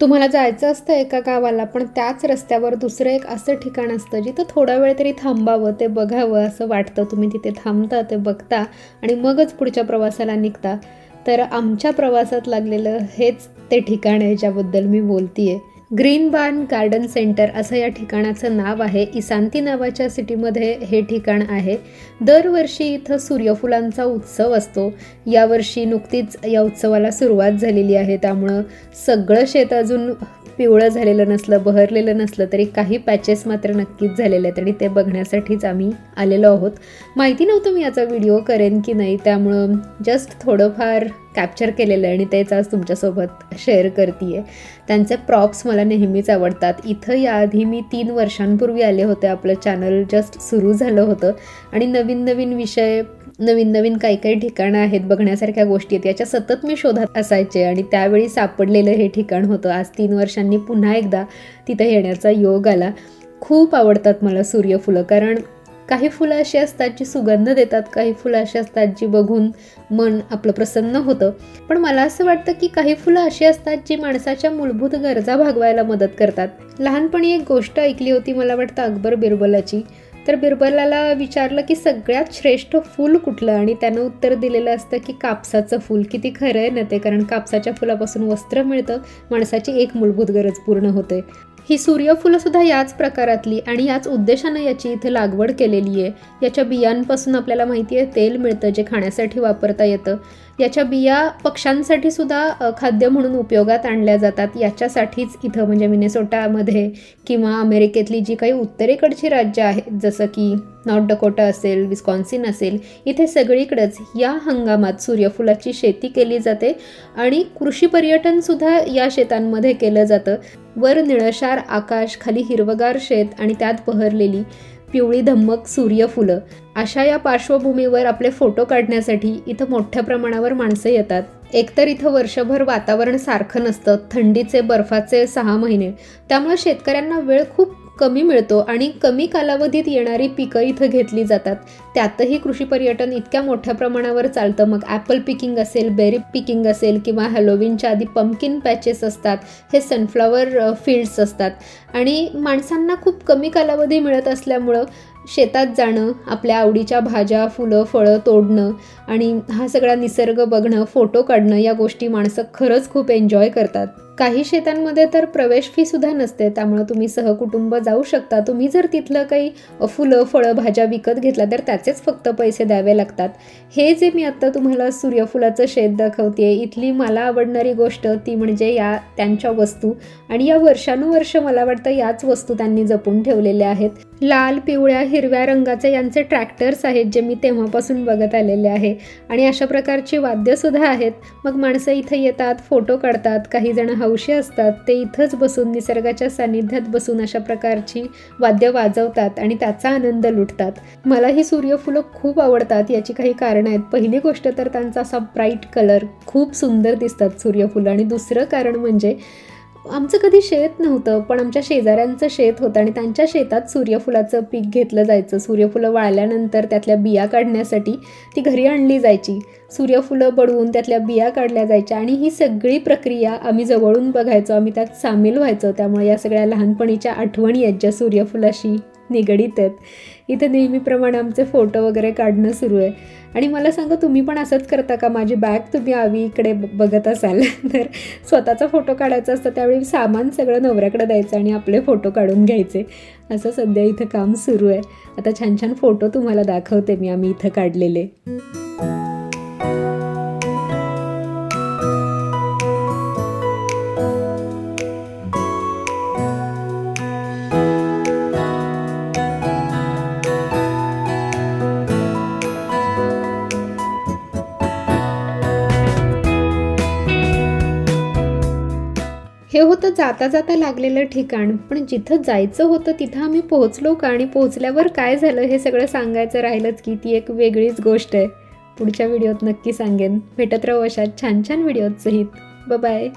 तुम्हाला जायचं असतं एका गावाला पण त्याच रस्त्यावर दुसरं एक असं ठिकाण असतं जिथं थोडा वेळ तरी थांबावं ते बघावं असं वाटतं. तुम्ही तिथे थांबता ते बघता आणि मगच पुढच्या प्रवासाला निघता. तर आमच्या प्रवासात लागलेलं हेच ते ठिकाण आहे ज्याबद्दल मी बोलतीये. ग्रीन बार्न गार्डन सेंटर असं या ठिकाणाचं नाव आहे. इसांती नावाच्या सिटीमध्ये हे ठिकाण आहे. दरवर्षी इथं सूर्यफुलांचा उत्सव असतो. यावर्षी नुकतीच या उत्सवाला सुरुवात झालेली आहे. त्यामुळं सगळं शेत अजून पिवळं झालेलं नसलं बहरलेलं नसलं तरी काही पॅचेस मात्र नक्कीच झालेले आहेत आणि ते बघण्यासाठीच आम्ही आलेलो आहोत. माहिती नव्हतं मी याचा व्हिडिओ करेन की नाही त्यामुळं जस्ट थोडंफार कॅप्चर केलेलं आहे आणि तेच आज तुमच्यासोबत शेअर करते त्यांचे प्रॉप्स मला नेहमीच आवडतात. इथं याआधी मी तीन वर्षांपूर्वी आले होते आपलं चॅनल जस्ट सुरू झालं होतं. आणि नवीन नवीन विषय नवीन नवीन काही काही ठिकाणं आहेत बघण्यासारख्या गोष्टी आहेत. याच्या सतत मी शोधात असायचे आणि त्यावेळी सापडलेलं हे ठिकाण होतं. आज तीन वर्षांनी पुन्हा एकदा तिथं येण्याचा योग आला. खूप आवडतात मला सूर्यफुलं कारण काही फुलं अशी असतात जी सुगंध देतात काही फुलं अशी असतात जी बघून मन आपलं प्रसन्न होतं. पण मला असं वाटतं की काही फुलं अशी असतात जी माणसाच्या मूलभूत गरजा भागवायला मदत करतात. लहानपणी एक गोष्ट ऐकली होती मला वाटतं अकबर बिरबलाची. तर बिरबलाला विचारलं की सगळ्यात श्रेष्ठ फूल कुठलं? आणि त्यानं उत्तर दिलेलं असतं की कापसाचं फूल. किती खरं आहे ना ते? कारण कापसाच्या फुलापासून वस्त्र मिळतं माणसाची एक मूलभूत गरज पूर्ण होते. ही सूर्यफुलं सुद्धा याच प्रकारातली आणि याच उद्देशानं याची इथे लागवड केलेली आहे. याच्या बियांपासून आपल्याला माहिती आहे तेल मिळतं जे खाण्यासाठी वापरता येतं. याच्या बिया पक्ष्यांसाठी सुद्धा खाद्य म्हणून उपयोगात आणल्या जातात. याच्यासाठीच इथं म्हणजे मिनेसोटामध्ये किंवा अमेरिकेतली जी काही उत्तरेकडची राज्य आहेत जसं की नॉर्थ डकोटा असेल विस्कॉन्सिन असेल इथे सगळीकडेच या हंगामात सूर्यफुलाची शेती केली जाते आणि कृषी पर्यटनसुद्धा या शेतांमध्ये केलं जातं. वर निळशार आकाश खाली हिरवगार शेत आणि त्यात बहरलेली पिवळी धम्मक सूर्यफुलं अशा या पार्श्वभूमीवर आपले फोटो काढण्यासाठी इथं मोठ्या प्रमाणावर माणसं येतात. एकतर इथं वर्षभर वातावरण सारखं नसतं थंडीचे बर्फाचे सहा महिने त्यामुळे शेतकऱ्यांना वेळ खूप कमी मिळतो आणि कमी कालावधीत येणारी पिकं इथं घेतली जातात. त्यातही कृषी पर्यटन इतक्या मोठ्या प्रमाणावर चालतं. मग ॲपल पिकिंग असेल बेरी पिकिंग असेल किंवा हॅलोविनच्या आधी पंपकिन पॅचेस असतात हे सनफ्लॉवर फील्ड्स असतात. आणि माणसांना खूप कमी कालावधी मिळत असल्यामुळं शेतात जाणं आपल्या आवडीच्या भाज्या फुलं फळं तोडणं आणि हा सगळा निसर्ग बघणं फोटो काढणं या गोष्टी माणसं खरंच खूप एन्जॉय करतात. काही शेतांमध्ये तर प्रवेश फी सुद्धा नसते त्यामुळं तुम्ही सहकुटुंब जाऊ शकता. तुम्ही जर तिथलं काही फुलं फळं भाज्या विकत घेतला तर त्याचेच फक्त पैसे द्यावे लागतात. हे जे मी आत्ता तुम्हाला सूर्यफुलाचं शेत दाखवते इथली मला आवडणारी गोष्ट ती म्हणजे या त्यांच्या वस्तू. आणि या वर्षानुवर्ष मला वाटतं याच वस्तू त्यांनी जपून ठेवलेल्या आहेत. लाल पिवळ्या हिरव्या रंगाचे यांचे ट्रॅक्टर्स आहेत जे मी तेव्हापासून बघत आलेले आहे. आणि अशा प्रकारची वाद्यसुद्धा आहेत. मग माणसं इथं येतात फोटो काढतात काही जण हौशी असतात ते इथंच बसून निसर्गाच्या सानिध्यात बसून अशा प्रकारची वाद्य वाजवतात आणि त्याचा आनंद लुटतात. मला ही सूर्यफुलं खूप आवडतात याची काही कारणं आहेत. पहिली गोष्ट तर त्यांचा असा ब्राईट कलर खूप सुंदर दिसतात सूर्यफुलं. आणि दुसरं कारण म्हणजे आमचं कधी शेत नव्हतं पण आमच्या शेजाऱ्यांचं शेत होतं आणि त्यांच्या शेतात सूर्यफुलाचं पीक घेतलं जायचं. सूर्यफुलं वाळल्यानंतर त्यातल्या बिया काढण्यासाठी ती घरी आणली जायची. सूर्यफुलं बडवून त्यातल्या बिया काढल्या जायच्या आणि ही सगळी प्रक्रिया आम्ही जवळून बघायचो. आम्ही त्यात सामील व्हायचो. त्यामुळे या सगळ्या लहानपणीच्या आठवणी आहेत ज्या सूर्यफुलाशी निगडीत आहेत. इथे नेहमीप्रमाणे आमचे फोटो वगैरे काढणं सुरू आहे. आणि मला सांगा तुम्ही पण असंच करता का? माझी बॅग तुम्ही आवी इकडे ब- बघत असाल. तर स्वतःचा फोटो काढायचा असतं त्यावेळी सामान सगळं नवऱ्याकडे द्यायचं आणि आपले फोटो काढून घ्यायचे. असं सध्या इथं काम सुरू आहे. आता छान छान फोटो तुम्हाला दाखवते मी आम्ही इथं काढलेले. हे होतं जाता जाता लागलेलं ठिकाण. पण जिथं जायचं होतं तिथं आम्ही पोहोचलो का? आणि पोहोचल्यावर काय झालं हे सगळं सांगायचं राहिलंच की ती एक वेगळीच गोष्ट आहे. पुढच्या व्हिडिओत नक्की सांगेन. भेटत राहू अशा छान छान व्हिडिओत सहित बाय